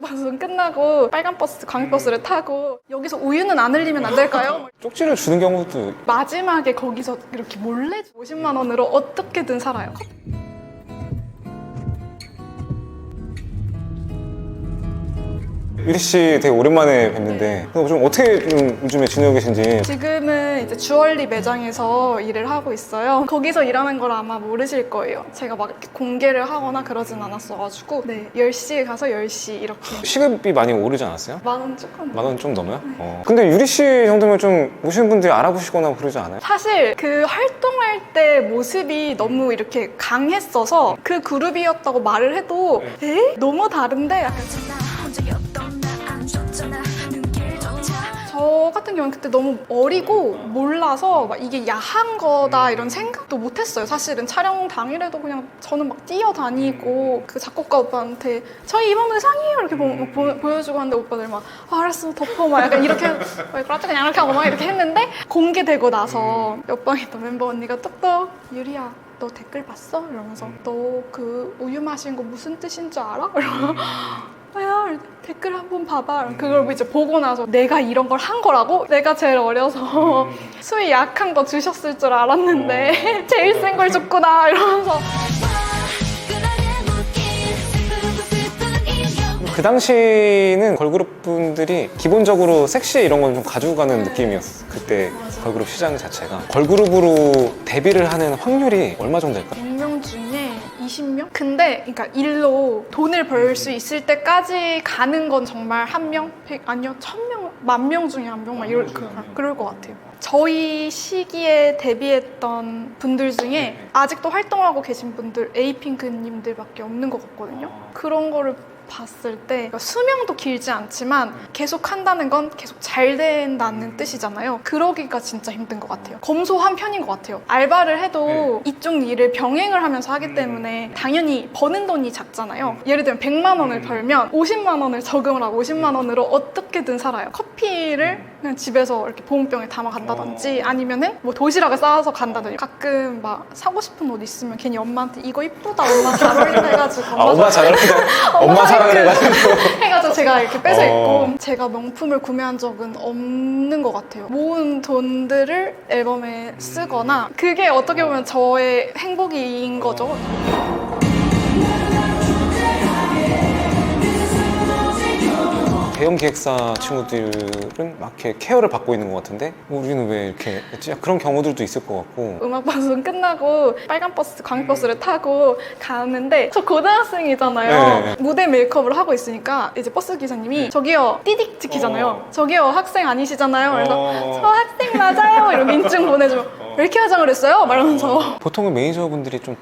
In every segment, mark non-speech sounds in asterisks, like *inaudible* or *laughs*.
방송 끝나고 빨간 버스, 광역버스를 타고 여기서 우유는 안 흘리면 안 될까요? 쪽지를 주는 경우도 마지막에 거기서 이렇게 몰래 50만 원으로 어떻게든 살아요. 유리 씨 되게 오랜만에 뵀는데 좀 어떻게 좀 요즘에 지내고 계신지 지금은 이제 주얼리 매장에서 일을 하고 있어요. 거기서 일하는 걸 아마 모르실 거예요. 제가 막 이렇게 공개를 하거나 그러진 않았어가지고 네 10시에 가서 10시 이렇게 시급이 많이 오르지 않았어요? 만 원 조금 만 원 좀 넘어요? 어. 근데 유리 씨 정도면 좀 오시는 분들이 알아보시거나 그러지 않아요? 사실 그 활동할 때 모습이 너무 이렇게 강했어서 그 그룹이었다고 말을 해도 에? 너무 다른데 약간 저 같은 경우는 그때 너무 어리고 몰라서 막 이게 야한 거다 이런 생각도 못 했어요. 사실은 촬영 당일에도 그냥 저는 막 뛰어다니고 그 작곡가 오빠한테 저희 이번 무대 상이에요. 이렇게 보, 막 보- 보여주고 하는데 오빠들 막 아, 알았어. 덮어. 막 약간 이렇게 *laughs* 막 그렇지 그냥 이렇게 하고 막 이렇게 했는데 공개되고 나서 옆방에 있던 멤버 언니가 똑똑 유리야 너 댓글 봤어? 이러면서 너 그 우유 마신 거 무슨 뜻인 줄 알아? 이러면 야 댓글 한번 봐봐. 그걸 이제 보고 나서 내가 이런 걸 한 거라고? 내가 제일 어려서 *laughs* 수위 약한 거 주셨을 줄 알았는데 *laughs* 제일 센 걸 줬구나 이러면서. 그 당시는 걸그룹 분들이 기본적으로 섹시 이런 건좀 가지고 가는 느낌이었어. 그때 걸그룹 시장 자체가. 걸그룹으로 데뷔를 하는 확률이 얼마 정도 될까? 100명 중에 20명? 근데 그러니까 일로 돈을 벌 수 있을 때까지 가는 건 정말 한 명? 백 아니요 천 명? 만 명 중에 한 명만 이럴 그, 그럴 것 같아요. 저희 시기에 데뷔했던 분들 중에 아직도 활동하고 계신 분들 에이핑크님들밖에 없는 것 같거든요. 그런 거를 봤을 때 그러니까 수명도 길지 않지만 계속 한다는 건 계속 잘 된다는 뜻이잖아요. 그러기가 진짜 힘든 것 같아요. 검소한 편인 것 같아요. 알바를 해도 이쪽 일을 병행을 하면서 하기 때문에 당연히 버는 돈이 작잖아요. 예를 들면 100만 원을 벌면 50만 원을 저금을 하고 50만 원으로 어떻게든 살아요. 커피를 그냥 집에서 이렇게 보온병에 담아 간다든지 아니면은 뭐 도시락을 싸서 간다든지 가끔 막 사고 싶은 옷 있으면 괜히 엄마한테 이거 이쁘다 엄마 잘 어울린다 해가지고 아 엄마 잘 어울린다 엄마 사랑을 해가지고 *laughs* 해가지고 제가 이렇게 뺏어 어. 입고 제가 명품을 구매한 적은 없는 것 같아요. 모은 돈들을 앨범에 쓰거나 그게 어떻게 보면 저의 행복인 거죠. 대형 기획사 친구들은 막 이렇게 케어를 받고 있는 것 같은데 뭐 우리는 왜 이렇게 했지? 그런 경우들도 있을 것 같고 음악 방송 끝나고 빨간 버스, 광역버스를 타고 가는데 저 고등학생이잖아요. 네. 무대 메이크업을 하고 있으니까 이제 버스 기사님이 저기요 띠딕 찍히잖아요. 어. 저기요 학생 아니시잖아요. 그래서 어. 저 학생 맞아요. 이러고 인증 보내주면 왜 이렇게 화장을 했어요? 말하면서 보통은 매니저분들이 좀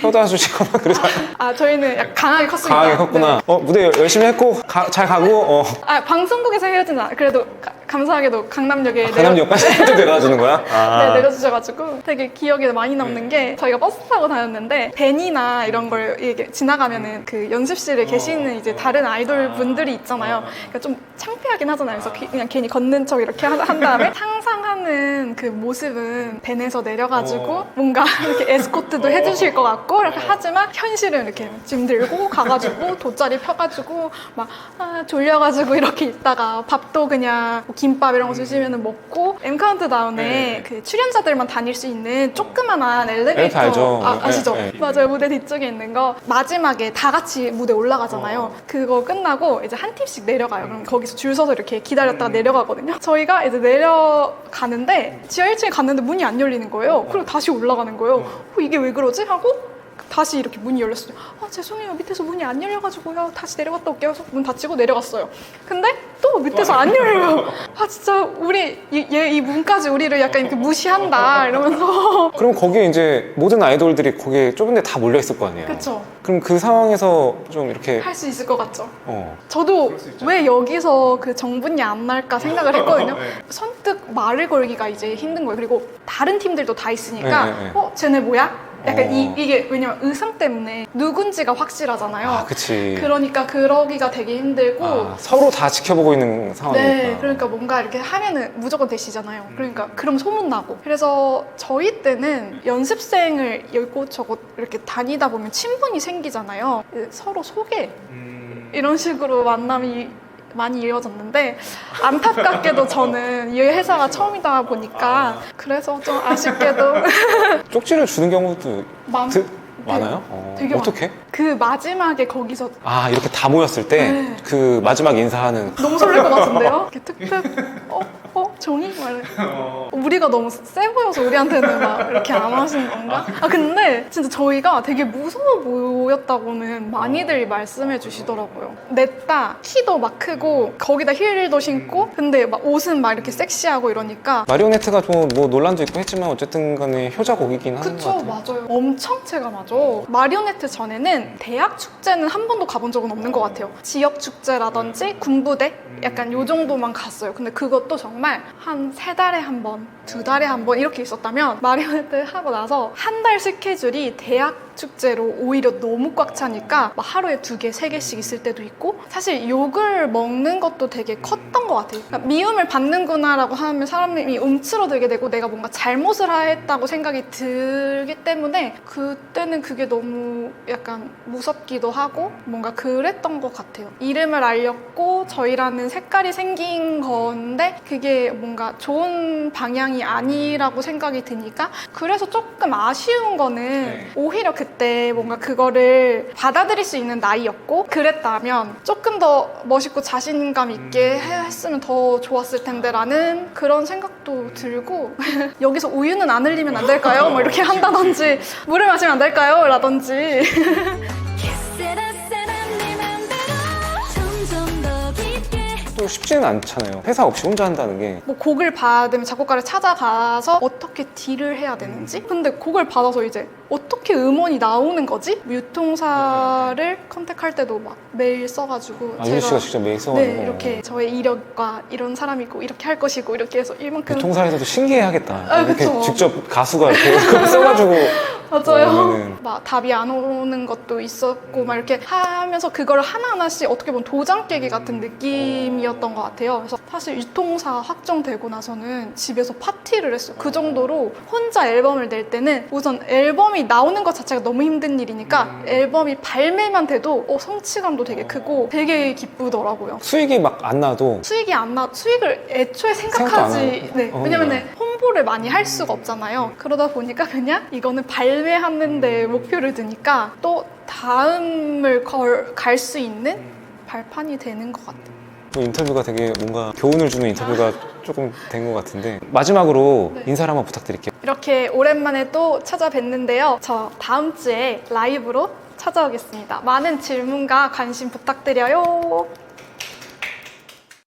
태워다 주시거나 그러잖아요 아 저희는 약간 강하게 컸으니까. 강하게 컸구나. 네. 어 무대 열심히 했고 가- 잘 가고 어. 아 방송국에서 헤어진 않아 그래도 가- 감사하게도 강남역에 강남역까지 해도 내려주는 거야? *laughs* 아. 네, 내려주셔가지고 되게 기억에 많이 남는 게 저희가 버스 타고 다녔는데 벤이나 이런 걸 이렇게 지나가면은 그 연습실에 계시는 이제 다른 아이돌 분들이 있잖아요. 그러니까 좀 창피하긴 하잖아요. 그래서 기- 그냥 괜히 걷는 척 이렇게 한, 한 다음에 *laughs* 상상하는 그 모습은 벤에서 내려가지고 어. 뭔가 *laughs* 이렇게 에스코트도 해주실 것 같고 이렇게 하지만 현실은 이렇게 짐 들고 가가지고 돗자리 펴가지고 막 아, 졸려가지고 이렇게 있다가 밥도 그냥 뭐 김밥 이런 거 주시면 먹고 M 카운트다운에 네. 그 출연자들만 다닐 수 있는 조그만한 엘리베이터 알죠. 아? 네, 네. 맞아요 무대 뒤쪽에 있는 거 마지막에 다 같이 무대 올라가잖아요. 어. 그거 끝나고 이제 한 팀씩 내려가요. 그럼 거기서 줄 서서 이렇게 음. 기다렸다가 내려가거든요. 저희가 이제 내려가는데 지하 1층에 갔는데 문이 안 열리는 거예요. 그리고 다시 올라가는 거예요. 어, 이게 왜 그러지? 하고 다시 이렇게 문이 열렸어요. 아 죄송해요 밑에서 문이 안 열려가지고요. 다시 내려갔다 올게요. 그래서 문 닫히고 내려갔어요. 근데 또 밑에서 안 열려요. 아 진짜 우리 얘 이 문까지 우리를 약간 이렇게 무시한다 이러면서 *laughs* 그럼 거기에 이제 모든 아이돌들이 거기에 좁은 데 다 몰려 있을 거 아니에요 그쵸 그럼 그 상황에서 좀 이렇게 할 수 있을 것 같죠. 어 저도 왜 여기서 그 정분이 안 날까 생각을 *laughs* 했거든요. 선뜻 말을 걸기가 이제 힘든 거예요. 그리고 다른 팀들도 다 있으니까 네, 네, 네. 어 쟤네 뭐야? 약간 어. 이, 이게 왜냐면 의상 때문에 누군지가 확실하잖아요. 아, 그치. 그러니까 그러기가 되게 힘들고 아, 서로 다 지켜보고 있는 상황이니까. 네, 그러니까 뭔가 이렇게 하면은 무조건 되시잖아요. 그러니까 그럼 소문 나고. 그래서 저희 때는 연습생을 이곳저곳 이렇게 다니다 보면 친분이 생기잖아요. 서로 소개 이런 식으로 만남이 많이 이어졌는데 안타깝게도 저는 이 회사가 처음이다 보니까 그래서 좀 아쉽게도 *laughs* 쪽지를 주는 경우도 많, 드- 많아요? 어, 되게 어떻게? 그 마지막에 거기서 아 이렇게 다 모였을 때그 마지막 인사하는 너무 설렐 것 같은데요? 이렇게 툭툭 어? *laughs* 어? 종이? 막 이렇게. 우리가 너무 세 보여서 우리한테는 막 이렇게 안 하시는 건가? 아 근데 진짜 저희가 되게 무서워 보였다고는 많이들 말씀해 주시더라고요. 냈다 키도 막 크고 거기다 힐도 신고 근데 막 옷은 막 이렇게 섹시하고 이러니까 마리오네트가 뭐, 뭐 논란도 있고 했지만 어쨌든 간에 효자곡이긴 하는 것 그쵸 같아요. 맞아요. 엄청 체감하죠. 마리오네트 전에는 대학 축제는 한 번도 가본 적은 없는 것 같아요. 지역 축제라든지 군부대? 약간 요 정도만 갔어요. 근데 그것도 정말 한 세 달에 한 번 두 달에 한 번 이렇게 있었다면 마리오네트 하고 나서 한 달 스케줄이 대학 축제로 오히려 너무 꽉 차니까 막 하루에 두 개, 세 개씩 있을 때도 있고 사실 욕을 먹는 것도 되게 컸던 것 같아요. 그러니까 미움을 받는구나라고 하면 사람이 움츠러들게 되고 내가 뭔가 잘못을 했다고 생각이 들기 때문에 그때는 그게 너무 약간 무섭기도 하고 뭔가 그랬던 것 같아요. 이름을 알렸고 저희라는 색깔이 생긴 건데 그게 뭔가 좋은 방향이 아니라고 생각이 드니까 그래서 조금 아쉬운 거는 네. 오히려 그때 뭔가 그거를 받아들일 수 있는 나이였고 그랬다면 조금 더 멋있고 자신감 있게 했으면 더 좋았을 텐데라는 그런 생각도 들고 *laughs* 여기서 우유는 안 흘리면 안 될까요? 뭐 이렇게 *laughs* 한다든지 물을 마시면 안 될까요? 라든지 *laughs* 또 쉽지는 않잖아요. 회사 없이 혼자 한다는 게. 뭐 곡을 받으면 작곡가를 찾아가서 어떻게 딜을 해야 되는지? 근데 곡을 받아서 이제 어떻게 음원이 나오는 거지? 유통사를 컨택할 때도 막 메일 써가지고 아, 윤희 씨가 직접 메일 써가지고. 네 이렇게 저의 이력과 이런 사람이고 이렇게 할 것이고 이렇게 해서 이만큼 유통사에서도 신기해하겠다. 아, 이렇게 그쵸. 직접 가수가 이렇게 *laughs* 써가지고 *laughs* 맞아요. 그러면은- 막 답이 안 오는 것도 있었고 막 이렇게 하면서 그걸 하나하나씩 어떻게 보면 도장 깨기 같은 느낌이었 던 것 같아요. 그래서 사실 유통사 확정되고 나서는 집에서 파티를 했어요. 그 정도로 혼자 앨범을 낼 때는 우선 앨범이 나오는 것 자체가 너무 힘든 일이니까 앨범이 발매만 돼도 어, 성취감도 되게 크고 되게 기쁘더라고요. 수익이 막 안 나도 수익이 안 나, 수익을 애초에 생각도 안 생각하지. 하고. 네. 어. 왜냐면 홍보를 많이 할 수가 없잖아요. 그러다 보니까 그냥 이거는 발매하는데 목표를 두니까 또 다음을 갈 수 있는 발판이 되는 것 같아요. 또 인터뷰가 되게 뭔가 교훈을 주는 인터뷰가 조금 된 것 같은데 마지막으로 네. 인사를 한번 부탁드릴게요 이렇게 오랜만에 또 찾아뵀는데요. 저 다음 주에 라이브로 찾아오겠습니다. 많은 질문과 관심 부탁드려요.